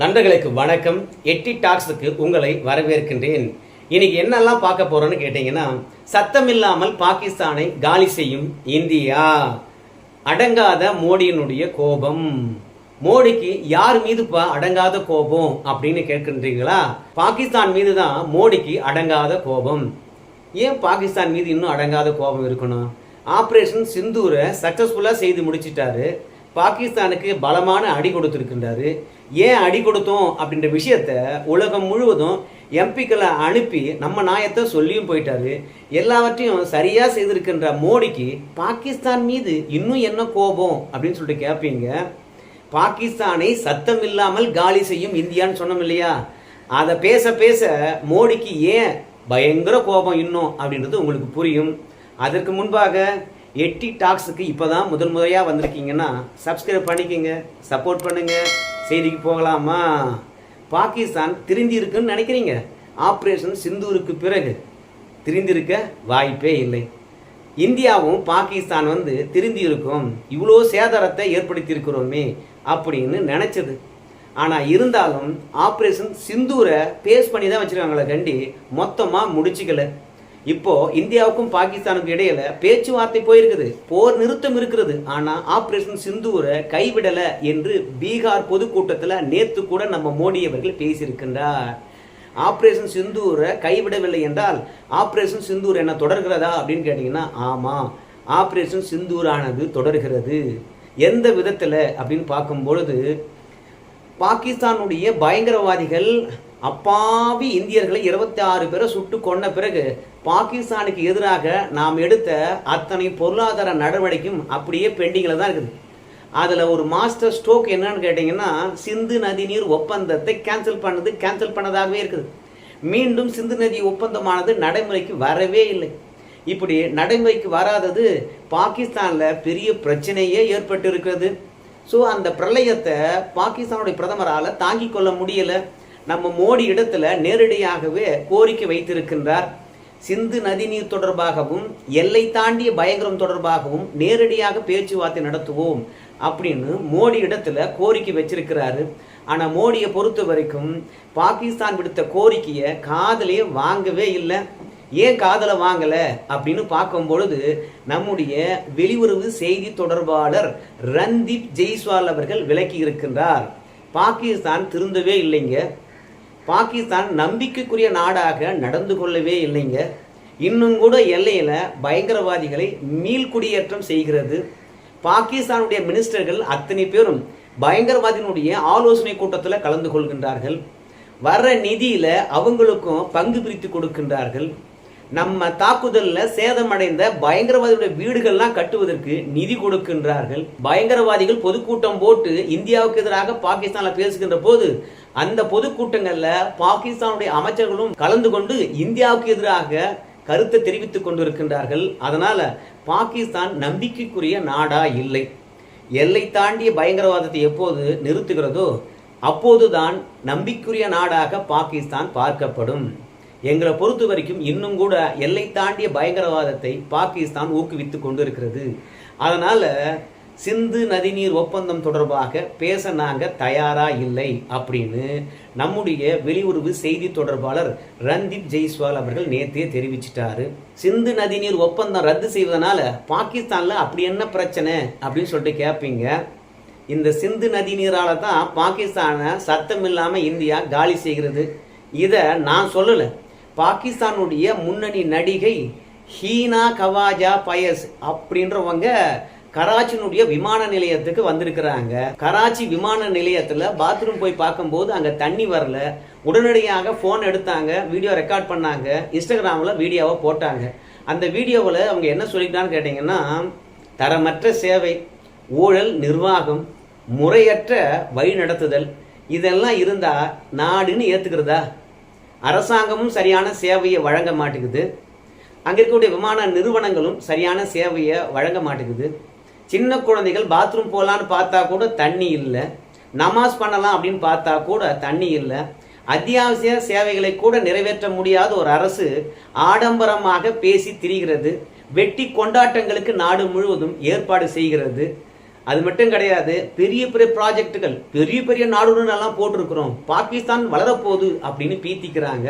நண்பர்களுக்கு வணக்கம். எட்டி டாக்ஸுக்கு உங்களை வரவேற்கின்றேன். இன்னைக்கு என்னெல்லாம் பார்க்க போறோம்னு கேட்டீங்கன்னா சத்தமில்லாமல் பாகிஸ்தானை காலி செய்யும் இந்தியா. அடங்காத மோடியினுடைய கோபம். மோடிக்கு யார் மீதுப்பா அடங்காத கோபம் அப்படின்னு கேட்கின்றீங்களா? பாகிஸ்தான் மீது தான் மோடிக்கு அடங்காத கோபம். ஏன் பாகிஸ்தான் மீது இன்னும் அடங்காத கோபம் இருக்கணும்? ஆப்ரேஷன் சிந்தூரை சக்சஸ்ஃபுல்லாக செய்து முடிச்சிட்டாரு. பாகிஸ்தானுக்கு பலமான அடி கொடுத்துருக்கின்றாரு. ஏன் அடி கொடுத்தோம் அப்படின்ற விஷயத்த உலகம் முழுவதும் எம்பிக்களை அனுப்பி நம்ம நாயத்தை சொல்லியும் போயிட்டாரு. எல்லாவற்றையும் சரியாக செய்திருக்கின்ற மோடிக்கு பாகிஸ்தான் மீது இன்னும் என்ன கோபம் அப்படின்னு சொல்லிட்டு கேட்பீங்க பாகிஸ்தானை சத்தம் இல்லாமல் காலி செய்யும் இந்தியான்னு சொன்னோம் இல்லையா? அதை பேச பேச மோடிக்கு ஏன் பயங்கர கோபம் இன்னும் அப்படின்றது உங்களுக்கு புரியும். அதற்கு முன்பாக எட்டி டாக்ஸுக்கு இப்போ தான் முதல் முறையாக வந்திருக்கீங்கன்னா சப்ஸ்கிரைப் பண்ணிக்கங்க சப்போர்ட் பண்ணுங்கள் செய்திக்கு போகலாமா? பாகிஸ்தான் திருந்தி இருக்குன்னு நினைக்கிறீங்க. ஆப்ரேஷன் சிந்தூருக்கு பிறகு. திருந்திருக்க வாய்ப்பே இல்லை. இந்தியாவும் பாகிஸ்தான் வந்து திருந்தி இருக்கும் இவ்வளோ சேதாரத்தை ஏற்படுத்தியிருக்கிறோமே அப்படின்னு நினச்சது. ஆனால் இருந்தாலும் ஆப்ரேஷன் சிந்தூரை பேஸ் பண்ணி தான் வச்சுருக்காங்களே கண்டி மொத்தமாக முடிச்சிக்கலை. இப்போ இந்தியாவுக்கும் பாகிஸ்தானுக்கும் இடையில பேச்சுவார்த்தை போயிருக்குது. போர் நிறுத்தம் இருக்கிறது. ஆனா ஆபரேஷன் சிந்தூரை கைவிடல என்று பீகார் பொதுக்கூட்டத்தில் நேத்து கூட நம்ம மோடி அவர்கள் பேசியிருக்கின்றார். ஆப்ரேஷன் சிந்தூரை கைவிடவில்லை என்றால் ஆப்ரேஷன் சிந்தூர் என்ன தொடர்கிறதா அப்படின்னு கேட்டீங்கன்னா ஆமாம் ஆப்ரேஷன் சிந்தூரானது தொடர்கிறது. எந்த விதத்தில் அப்படின்னு பார்க்கும் பொழுது பாகிஸ்தானுடைய பயங்கரவாதிகள் அப்பாவி இந்தியர்களை இருபத்தி ஆறு பேரை சுட்டு கொண்ட பிறகு பாகிஸ்தானுக்கு எதிராக நாம் எடுத்த அத்தனை பொருளாதார நடவடிக்கையும் அப்படியே பெண்டிங்கில் தான் இருக்குது. அதில் ஒரு மாஸ்டர் ஸ்ட்ரோக் என்னன்னு கேட்டிங்கன்னா சிந்து நதி நீர் ஒப்பந்தத்தை கேன்சல் பண்ணது கேன்சல் பண்ணதாகவே இருக்குது. மீண்டும் சிந்து நதி ஒப்பந்தமானது நடைமுறைக்கு வரவே இல்லை. இப்படி நடைமுறைக்கு வராதது பாகிஸ்தானில் பெரிய பிரச்சனையே ஏற்பட்டு இருக்கிறது ஸோ அந்த பிரளயத்தை பாகிஸ்தானுடைய பிரதமரால் தாங்கிக் கொள்ள முடியலை. நம்ம மோடி இடத்துல நேரடியாகவே கோரிக்கை வைத்திருக்கின்றார். சிந்து நதிநீர் தொடர்பாகவும் எல்லை தாண்டிய பயங்கரம் தொடர்பாகவும் நேரடியாக பேச்சுவார்த்தை நடத்துவோம் அப்படின்னு மோடி இடத்துல கோரிக்கை வச்சிருக்கிறாரு. ஆனால் மோடியை பொறுத்த வரைக்கும் பாகிஸ்தான் விடுத்த கோரிக்கையை காதலே வாங்கவே இல்லை. ஏன் காதலை வாங்கலை? அப்படின்னு பார்க்கும் பொழுது நம்முடைய வெளியுறவு செய்தி தொடர்பாளர் ரன்தீப் ஜெய்ஸ்வால் அவர்கள் விளக்கி இருக்கின்றார் பாகிஸ்தான் திருந்தவே இல்லைங்க. பாகிஸ்தான் நம்பிக்கைக்குரிய நாடாக நடந்து கொள்ளவே இல்லைங்க. இன்னும் கூட எல்லையில் பயங்கரவாதிகளை மீள்குடியேற்றம் செய்கிறது. பாகிஸ்தானுடைய மினிஸ்டர்கள் அத்தனை பேரும் பயங்கரவாதியினுடைய ஆலோசனை கூட்டத்தில் கலந்து கொள்கின்றார்கள். வர்ற நிதியில் அவங்களுக்கும் பங்கு பிரித்து கொடுக்கின்றார்கள். நம்ம தாக்குதலில் சேதமடைந்த பயங்கரவாதியுடைய வீடுகள்லாம் கட்டுவதற்கு நிதி கொடுக்கின்றார்கள். பயங்கரவாதிகள் பொதுக்கூட்டம் போட்டு இந்தியாவுக்கு எதிராக பாகிஸ்தானில் பேசுகின்ற போது அந்த பொதுக்கூட்டங்களில் பாகிஸ்தானுடைய அமைச்சர்களும் கலந்து கொண்டு இந்தியாவுக்கு எதிராக கருத்தை தெரிவித்துக் கொண்டிருக்கின்றார்கள். அதனால பாகிஸ்தான் நம்பிக்கைக்குரிய நாடா இல்லை. எல்லை தாண்டிய பயங்கரவாதத்தை எப்போது நிறுத்துகிறதோ அப்போதுதான் நம்பிக்குரிய நாடாக பாகிஸ்தான் பார்க்கப்படும். எங்களை பொறுத்த வரைக்கும் இன்னும் கூட எல்லை தாண்டிய பயங்கரவாதத்தை பாகிஸ்தான் ஊக்குவித்து கொண்டிருக்கிறது. அதனால் சிந்து நதிநீர் ஒப்பந்தம் தொடர்பாக பேச நாங்கள் தயாராக இல்லை அப்படின்னு நம்முடைய வெளியுறவு செய்தி தொடர்பாளர் ரன்தீப் ஜெய்ஸ்வால் அவர்கள் நேற்றே தெரிவிச்சிட்டாரு. சிந்து நதிநீர் ஒப்பந்தம் ரத்து செய்வதனால பாகிஸ்தானில் அப்படி என்ன பிரச்சனை அப்படின்னு சொல்லிட்டு கேட்பீங்க இந்த சிந்து நதிநீரால் தான் பாகிஸ்தானை சத்தம் இல்லாமல் இந்தியா காலி செய்கிறது. இதை நான் சொல்லலை. பாகிஸ்தானுடைய முன்னணி நடிகை ஹீனா கவாஜா பயஸ் அப்படின்றவங்க கராச்சினுடைய விமான நிலையத்துக்கு வந்திருக்கிறாங்க. கராச்சி விமான நிலையத்தில் பாத்ரூம் போய் பார்க்கும்போது அங்கே தண்ணி வரல. உடனடியாக ஃபோன் எடுத்தாங்க. வீடியோ ரெக்கார்ட் பண்ணாங்க. இன்ஸ்டாகிராமில் வீடியோவை போட்டாங்க. அந்த வீடியோவில் அவங்க என்ன சொல்லிட்டான்னு கேட்டிங்கன்னா தரமற்ற சேவை ஊழல் நிர்வாகம் முறையற்ற வழிநடத்துதல் இதெல்லாம் இருந்தால் நாடுன்னு ஏற்றுக்கிறதா அரசாங்கமும் சரியான சேவையை வழங்க மாட்டேங்குது. அங்கே இருக்கக்கூடிய விமான நிறுவனங்களும் சரியான சேவையை வழங்க மாட்டேங்குது. சின்ன குழந்தைகள் பாத்ரூம் போகலான்னு பார்த்தா கூட தண்ணி இல்லை. நமாஸ் பண்ணலாம் அப்படின்னு பார்த்தா கூட தண்ணி இல்லை. அத்தியாவசிய சேவைகளை கூட நிறைவேற்ற முடியாத ஒரு அரசு ஆடம்பரமாக பேசி திரிகிறது. வெட்டி கொண்டாட்டங்களுக்கு நாடு முழுவதும் ஏற்பாடு செய்கிறது. அது மட்டும் கிடையாது பெரிய பெரிய ப்ராஜெக்ட்டுகள் பெரிய பெரிய நாடுடன் எல்லாம் போட்டிருக்கிறோம். பாகிஸ்தான் வளரப்போகுது அப்படின்னு பீத்திக்கிறாங்க.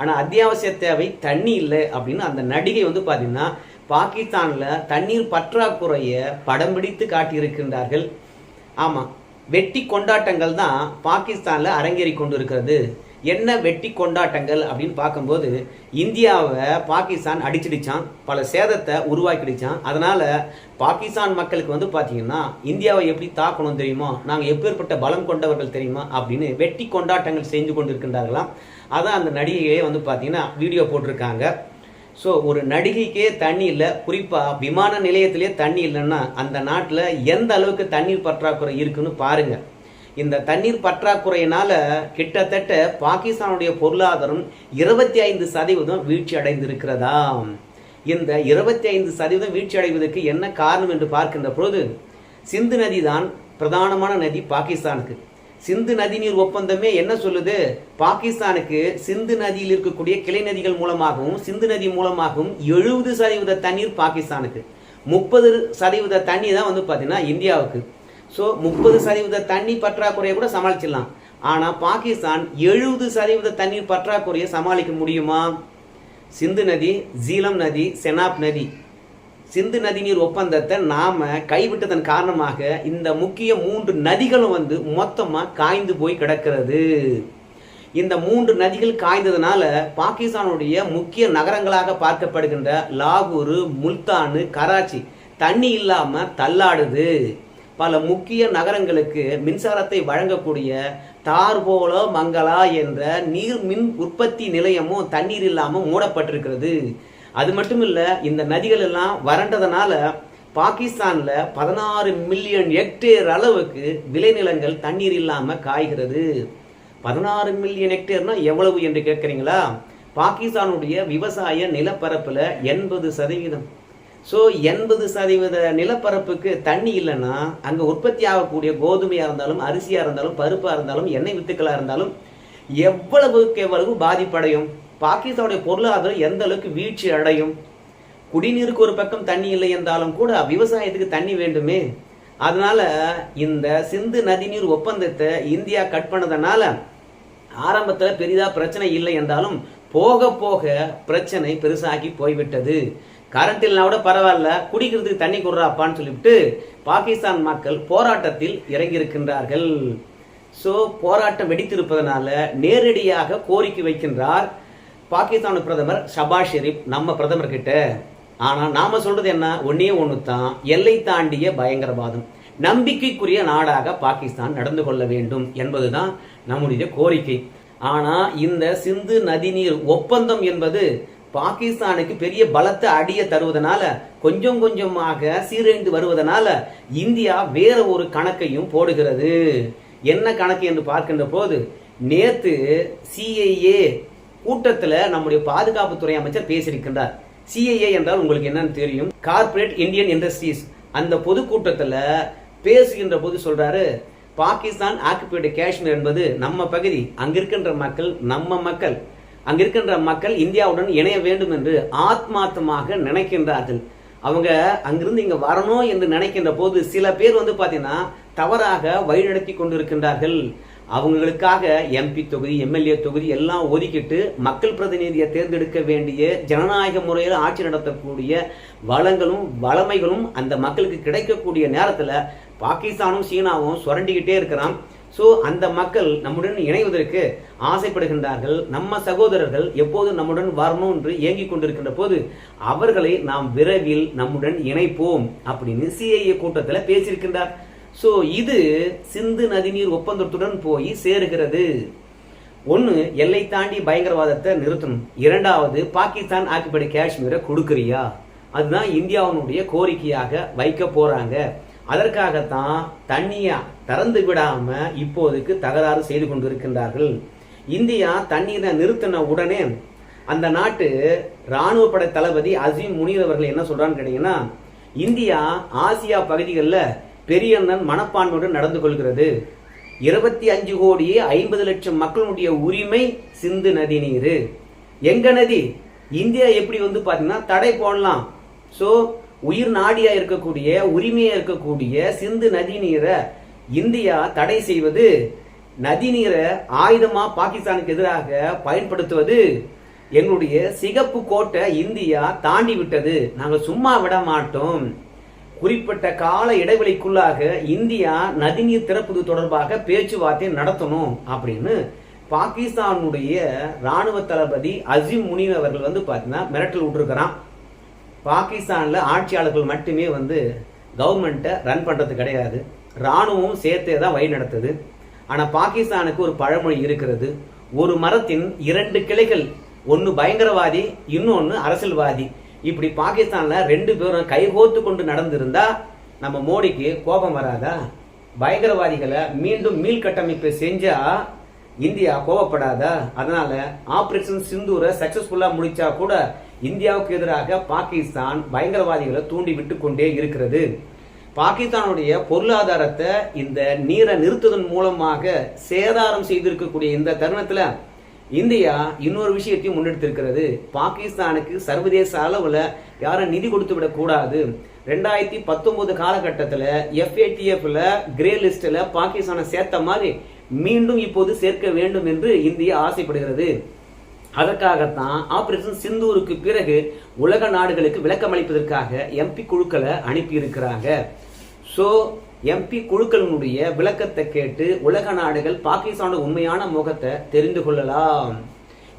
ஆனால் அத்தியாவசிய தேவை தண்ணி இல்லை அப்படின்னு அந்த நடிகை வந்து பார்த்தீங்கன்னா பாகிஸ்தானில் தண்ணீர் பற்றாக்குறையை படம் பிடித்து காட்டியிருக்கின்றார்கள். ஆமாம் வெட்டி கொண்டாட்டங்கள் தான் பாகிஸ்தானில் அரங்கேறி கொண்டு இருக்கிறது என்ன வெட்டி கொண்டாட்டங்கள் அப்படின்னு பார்க்கும்போது இந்தியாவை பாகிஸ்தான் அடிச்சிடிச்சான் பல சேதத்தை உருவாக்கிடுச்சான் அதனால் பாகிஸ்தான் மக்களுக்கு வந்து பார்த்தீங்கன்னா இந்தியாவை எப்படி தாக்கணும் தெரியுமா நாங்கள் எப்பேற்பட்ட பலம் கொண்டவர்கள் தெரியுமா அப்படின்னு வெட்டி கொண்டாட்டங்கள் செஞ்சு கொண்டிருக்கின்றார்களாம். அதான் அந்த நடிகையே வந்து பார்த்தீங்கன்னா வீடியோ போட்டிருக்காங்க. ஸோ ஒரு நடிகைக்கே தண்ணி இல்லை குறிப்பாக விமான நிலையத்திலே தண்ணி இல்லைன்னா அந்த நாட்டில் எந்த அளவுக்கு தண்ணீர் பற்றாக்குறை இருக்குன்னு பாருங்கள் இந்த தண்ணீர் பற்றாக்குறையினால கிட்டத்தட்ட பாகிஸ்தானுடைய பொருளாதாரம் இருபத்தி ஐந்து சதவீதம் வீழ்ச்சி அடைந்திருக்கிறதா? இந்த இருபத்தி ஐந்து சதவீதம் வீழ்ச்சி அடைவதற்கு என்ன காரணம் என்று பார்க்கின்ற பொழுது சிந்து நதி தான் பிரதானமான நதி பாகிஸ்தானுக்கு. சிந்து நதிநீர் ஒப்பந்தமே என்ன சொல்லுது? பாகிஸ்தானுக்கு சிந்து நதியில் இருக்கக்கூடிய கிளை நதிகள் மூலமாகவும் சிந்து நதி மூலமாகவும் எழுபது சதவீத தண்ணீர் பாகிஸ்தானுக்கு. முப்பது சதவீத தண்ணி தான் வந்து பார்த்தீங்கன்னா இந்தியாவுக்கு. ஸோ முப்பது சதவீத தண்ணி பற்றாக்குறையை கூட சமாளிச்சிடலாம். ஆனால் பாகிஸ்தான் எழுபது சதவீத தண்ணீர் பற்றாக்குறையை சமாளிக்க முடியுமா? சிந்து நதி ஜீலம் நதி செனாப் நதி. சிந்து நதிநீர் ஒப்பந்தத்தை நாம் கைவிட்டதன் காரணமாக இந்த முக்கிய மூன்று நதிகளும் வந்து மொத்தமாக காய்ந்து போய் கிடக்கிறது. இந்த மூன்று நதிகள் காய்ந்ததுனால பாகிஸ்தானுடைய முக்கிய நகரங்களாக பார்க்கப்படுகின்ற லாகூர் முல்தானு கராச்சி. தண்ணி இல்லாமல் தள்ளாடுது. பல முக்கிய நகரங்களுக்கு மின்சாரத்தை வழங்கக்கூடிய தார்போல மங்களா என்ற நீர் மின் உற்பத்தி நிலையமும் தண்ணீர் இல்லாமல் மூடப்பட்டிருக்கிறது. அது மட்டும் இல்லை இந்த நதிகள் எல்லாம் வறண்டதுனால பாகிஸ்தான்ல பதினாறு மில்லியன் ஹெக்டேர் அளவுக்கு விளைநிலங்கள் தண்ணீர் இல்லாமல் காய்கிறது. பதினாறு மில்லியன் ஹெக்டேர்னா எவ்வளவு என்று கேட்குறீங்களா பாகிஸ்தானுடைய விவசாய நிலப்பரப்பில் எண்பது சதவீதம். ஸோ எண்பது சதவீத நிலப்பரப்புக்கு தண்ணி இல்லைன்னா அங்கே உற்பத்தி ஆகக்கூடிய கோதுமையாக இருந்தாலும் அரிசியாக இருந்தாலும் பருப்பாக இருந்தாலும் எண்ணெய் வித்துக்களாக இருந்தாலும் எவ்வளவுக்கு எவ்வளவு பாதிப்படையும்? பாகிஸ்தானுடைய பொருளாதாரம் எந்த அளவுக்கு வீழ்ச்சி அடையும்? குடிநீருக்கு ஒரு பக்கம் தண்ணி இல்லை என்றாலும் கூட விவசாயத்துக்கு தண்ணி வேண்டுமே? அதனால இந்த சிந்து நதிநீர் ஒப்பந்தத்தை இந்தியா கட் பண்ணதுனால ஆரம்பத்தில் பெரிதாக பிரச்சனை இல்லை என்றாலும் போக போக பிரச்சனை பெருசாகி போய்விட்டது. கரண்ட் இல்லைனா கூட பரவாயில்ல குடிக்கிறதுக்கு தண்ணி கொடுறாப்பான்னு சொல்லிவிட்டு பாகிஸ்தான் மக்கள் போராட்டத்தில் இறங்கியிருக்கின்றார்கள். ஸோ போராட்டம் வெடித்திருப்பதனால நேரடியாக கோரிக்கை வைக்கின்றார் பாகிஸ்தான் பிரதமர் ஷபாஸ் ஷெரீப் நம்ம பிரதமர் கிட்ட ஆனால் நாம சொல்றது என்ன? ஒன்னே ஒன்று தான் எல்லை தாண்டிய பயங்கரவாதம். நம்பிக்கைக்குரிய நாடாக பாகிஸ்தான் நடந்து கொள்ள வேண்டும் என்பதுதான் நம்முடைய கோரிக்கை. ஆனால் இந்த சிந்து நதிநீர் ஒப்பந்தம் என்பது பாகிஸ்தானுக்கு பெரிய பலத்தை அடிய தருவதனால கொஞ்சம் கொஞ்சமாக சீரழிந்து வருவதனால இந்தியா வேற ஒரு கணக்கையும் போடுகிறது. என்ன கணக்கு என்று பார்க்கின்ற போது நேத்து சிஐஏ கூட்டத்தில் நம்முடைய பாதுகாப்புத்துறை அமைச்சர் பேசியிருக்கின்றார். சிஐஏ என்றால் உங்களுக்கு என்னன்னு தெரியும்? கார்ப்பரேட் இந்தியன் இண்டஸ்ட்ரீஸ் அந்த பொதுக்கூட்டத்தில் பேசுகின்ற போது சொல்றாரு பாகிஸ்தான் ஆக்குபைடு காஷ்மீர் என்பது நம்ம பகுதி. அங்கிருக்கின்ற மக்கள் நம்ம மக்கள். அங்கே இருக்கின்ற மக்கள் இந்தியாவுடன் இணைய வேண்டும் என்று ஆத்மார்த்தமாக நினைக்கின்றார்கள். அவங்க அங்கிருந்து இங்க வரணும் என்று நினைக்கின்ற போது சில பேர் வந்து பாத்தீங்கன்னா தவறாக வழிநடத்தி கொண்டிருக்கின்றார்கள். அவங்களுக்காக எம்பி தொகுதி எம்எல்ஏ தொகுதி எல்லாம் ஒதுக்கிட்டு மக்கள் பிரதிநிதியை தேர்ந்தெடுக்க வேண்டிய ஜனநாயக முறையில் ஆட்சி நடத்தக்கூடிய வளங்களும் வளமைகளும் அந்த மக்களுக்கு கிடைக்கக்கூடிய நேரத்தில் பாகிஸ்தானும் சீனாவும் சுரண்டிக்கிட்டே இருக்கிறான். ஸோ அந்த மக்கள் நம்முடன் இணைவதற்கு ஆசைப்படுகின்றார்கள். நம்ம சகோதரர்கள் எப்போது நம்முடன் வரணும் என்று ஏங்கிக் கொண்டிருக்கின்ற போது அவர்களை நாம் விரைவில் நம்முடன் இணைப்போம் அப்படின்னு சிஐஏ கூட்டத்தில் பேசியிருக்கின்றார். ஸோ இது சிந்து நதிநீர் ஒப்பந்தத்துடன் போய் சேருகிறது. ஒன்று எல்லை தாண்டி பயங்கரவாதத்தை நிறுத்தணும். இரண்டாவது பாகிஸ்தான் ஆக்கிப்படை காஷ்மீரை கொடுக்குறியா? அதுதான் இந்தியாவினுடைய கோரிக்கையாக வைக்க போகிறாங்க அதற்காகத்தான் தண்ணியா திறந்து விடாம இப்போதைக்கு தகராறு செய்து கொண்டிருக்கின்றார்கள். இந்தியா தண்ணீரை நிறுத்தின உடனே அந்த நாட்டு இராணுவ படை தளபதி அசீம் முனீர் அவர்கள் என்ன சொல்றான்னு கேட்டீங்கன்னா இந்தியா ஆசியா பகுதிகளில் பெரியண்ணன் மனப்பான்மையுடன் நடந்து கொள்கிறது. இருபத்தி அஞ்சு கோடியே ஐம்பது லட்சம் மக்களுடைய உரிமை சிந்து நதி நீர். எங்க நதி? இந்தியா எப்படி வந்து பார்த்தீங்கன்னா தடை போடலாம். ஸோ உயிர் நாடியாக இருக்கக்கூடிய உரிமையாக இருக்கக்கூடிய சிந்து நதி நீரை இந்தியா தடை செய்வது நதிநீரை ஆயுதமா பாகிஸ்தானுக்கு எதிராக பயன்படுத்துவது எங்களுடைய சிகப்பு கோட்டை இந்தியா தாண்டி விட்டது. நாங்கள் சும்மா விட மாட்டோம். குறிப்பிட்ட கால இடைவெளிக்குள்ளாக இந்தியா நதிநீர் திறப்பது தொடர்பாக பேச்சுவார்த்தை நடத்தணும் அப்படின்னு பாகிஸ்தானுடைய ராணுவ தளபதி அஜிம் முனீர் அவர்கள் வந்து பார்த்தீங்கன்னா மிரட்டல் விட்டுருக்கிறான். பாகிஸ்தானில் ஆட்சியாளர்கள் மட்டுமே வந்து கவர்மெண்ட்டை ரன் பண்ணுறது கிடையாது. ராணுவம் சேர்த்தே தான் வழி நடத்துது. ஆனால் பாகிஸ்தானுக்கு ஒரு பழமொழி இருக்கிறது. ஒரு மரத்தின் இரண்டு கிளைகள் ஒன்று பயங்கரவாதி இன்னொன்று அரசியல்வாதி. இப்படி பாகிஸ்தானில் ரெண்டு பேரும் கைகோத்து கொண்டு நடந்திருந்தா நம்ம மோடிக்கு கோபம் வராதா? பயங்கரவாதிகளை மீண்டும் மீள்கட்டமைப்பு செஞ்சா இந்தியா கோவப்படாதா? அதனால ஆபரேஷன் சிந்தூரை சக்சஸ்ஃபுல்லா முடிச்சா கூட இந்தியாவுக்கு எதிராக பாகிஸ்தான் பயங்கரவாதிகளை தூண்டி விட்டு கொண்டே இருக்கிறது. பாகிஸ்தானுடைய பொருளாதாரத்தை இந்த நீரை நிறுத்துவதன் மூலமாக சேதாரம் செய்திருக்கக்கூடிய இந்த தருணத்தில் இந்தியா இன்னொரு விஷயத்தையும் முன்னெடுத்திருக்கிறது. பாகிஸ்தானுக்கு சர்வதேச அளவில் யாரும் நிதி கொடுத்து விடக்கூடாது ரெண்டாயிரத்தி பத்தொன்பது காலகட்டத்தில் எஃப்ஏடிஎஃப்ல கிரே லிஸ்டில் பாகிஸ்தானை சேர்த்த மாதிரி மீண்டும் இப்போது சேர்க்க வேண்டும் என்று இந்தியா ஆசைப்படுகிறது. அதற்காகத்தான் ஆபரேஷன் சிந்தூருக்கு பிறகு உலக நாடுகளுக்கு விளக்கம் அளிப்பதற்காக எம்பி குழுக்களை அனுப்பி இருக்கிறாங்க ஸோ எம்பி குழுக்களினுடைய விளக்கத்தை கேட்டு உலக நாடுகள் பாகிஸ்தானோட உண்மையான முகத்தை தெரிந்து கொள்ளலாம்.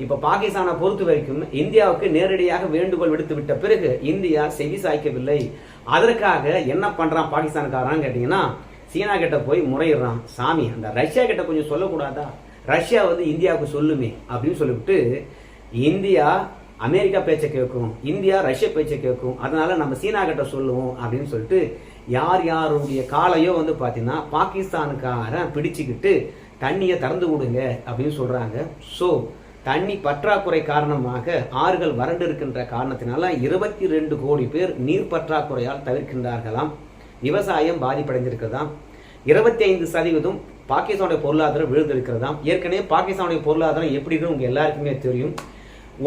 இப்போ பாகிஸ்தானை பொறுத்த வரைக்கும் இந்தியாவுக்கு நேரடியாக வேண்டுகோள் விடுத்து விட்ட பிறகு இந்தியா செவி சாய்க்கவில்லை. அதற்காக என்ன பண்ணுறான் பாகிஸ்தான்காரன் கேட்டிங்கன்னா சீனா கிட்ட போய் முறையிடுறான். சாமி அந்த ரஷ்யா கிட்ட கொஞ்சம் சொல்லக்கூடாதா? ரஷ்யா வந்து இந்தியாவுக்கு சொல்லுமே அப்படின்னு சொல்லிவிட்டு இந்தியா அமெரிக்கா பேச்சை கேட்கும் இந்தியா ரஷ்ய பேச்சை கேட்கும் அதனால நம்ம சீனா கிட்ட சொல்லுவோம் அப்படின்னு சொல்லிட்டு யார் யாருடைய காலையோ வந்து பார்த்தீங்கன்னா பாகிஸ்தானுக்காரன் பிடிச்சுக்கிட்டு தண்ணியை திறந்து விடுங்க அப்படின்னு சொல்கிறாங்க ஸோ தண்ணி பற்றாக்குறை காரணமாக ஆறுகள் வறண்டு இருக்கின்ற காரணத்தினால இருபத்தி ரெண்டு கோடி பேர் நீர் பற்றாக்குறையால் தவிர்க்கின்றார்களாம். விவசாயம் பாதிப்படைஞ்சிருக்கிறதாம் இருபத்தி ஐந்து சதவீதம் பாகிஸ்தானுடைய பொருளாதாரம் விழுந்திருக்கிறதாம். ஏற்கனவே பாகிஸ்தானுடைய பொருளாதாரம் எப்படி இருக்குன்னு உங்க எல்லாருக்குமே தெரியும்.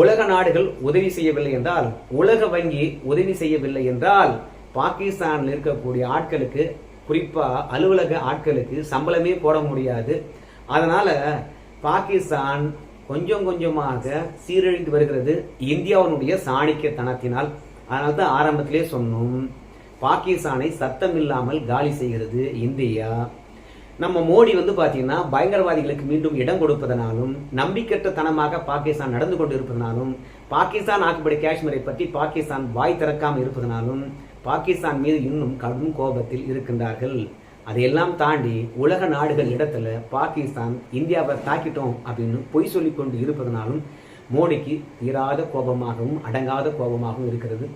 உலக நாடுகள் உதவி செய்யவில்லை என்றால் உலக வங்கி உதவி செய்யவில்லை என்றால் பாகிஸ்தானில் இருக்கக்கூடிய ஆட்களுக்கு குறிப்பா அலுவலக ஆட்களுக்கு சம்பளமே போட முடியாது. அதனால பாகிஸ்தான் கொஞ்சம் கொஞ்சமாக சீரழிந்து வருகிறது. இந்தியாவினுடைய சாணிக்கத்தனத்தினால். அதனால தான் ஆரம்பத்திலே சொன்னோம் பாகிஸ்தானை சத்தம் இல்லாமல் காலி செய்கிறது இந்தியா. நம்ம மோடி வந்து பார்த்தீங்கன்னா பயங்கரவாதிகளுக்கு மீண்டும் இடம் கொடுப்பதனாலும் நம்பிக்கற்ற தனமாக பாகிஸ்தான் நடந்து கொண்டு இருப்பதனாலும் பாகிஸ்தான் ஆக்கப்படி காஷ்மீரை பற்றி பாகிஸ்தான் வாய் திறக்காமல் இருப்பதனாலும் பாகிஸ்தான் மீது இன்னும் கடும் கோபத்தில் இருக்கின்றார்கள். அதையெல்லாம் தாண்டி உலக நாடுகள் இடத்துல பாகிஸ்தான் இந்தியாவை தாக்கிட்டோம் அப்படின்னு பொய் சொல்லி கொண்டு இருப்பதனாலும் மோடிக்கு தீராத கோபமாகவும் அடங்காத கோபமாகவும் இருக்கிறது.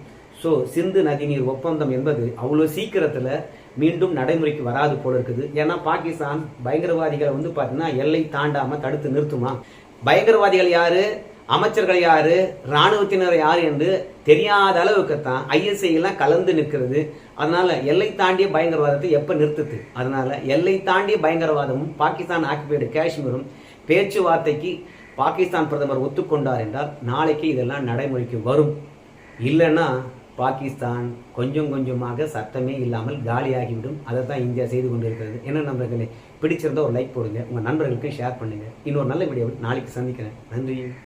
ஸோ சிந்து நதிநீர் ஒப்பந்தம் என்பது அவ்வளோ சீக்கிரத்தில் மீண்டும் நடைமுறைக்கு வராது போல இருக்குது. ஏன்னா பாகிஸ்தான் பயங்கரவாதிகளை வந்து பார்த்தீங்கன்னா எல்லை தாண்டாமல் தடுத்து நிறுத்துமா? பயங்கரவாதிகள் யாரு? அமைச்சர்கள் யாரு? ராணுவத்தினர் யார் என்று தெரியாத அளவுக்கு தான் ஐஎஸ்ஐ எல்லாம் கலந்து நிற்கிறது. அதனால எல்லை தாண்டிய பயங்கரவாதத்தை எப்போ நிறுத்துது? அதனால எல்லை தாண்டிய பயங்கரவாதமும் பாகிஸ்தான் ஆக்கிபைடு காஷ்மீரும் பேச்சுவார்த்தைக்கு பாகிஸ்தான் பிரதமர் ஒத்துக்கொண்டார் என்றால் நாளைக்கு இதெல்லாம் நடைமுறைக்கு வரும். இல்லைன்னா பாகிஸ்தான் கொஞ்சம் கொஞ்சமாக சத்தமே இல்லாமல் காலியாகிவிடும். அதை தான் இந்தியா செய்து கொண்டிருக்கிறது. என்ன நண்பர்களே பிடிச்சிருந்தா ஒரு லைக் போடுங்க. உங்கள் நண்பர்களுக்கு ஷேர் பண்ணுங்க. இன்னொரு நல்ல வீடியோவில் நாளைக்கு சந்திக்கிறேன். நன்றி.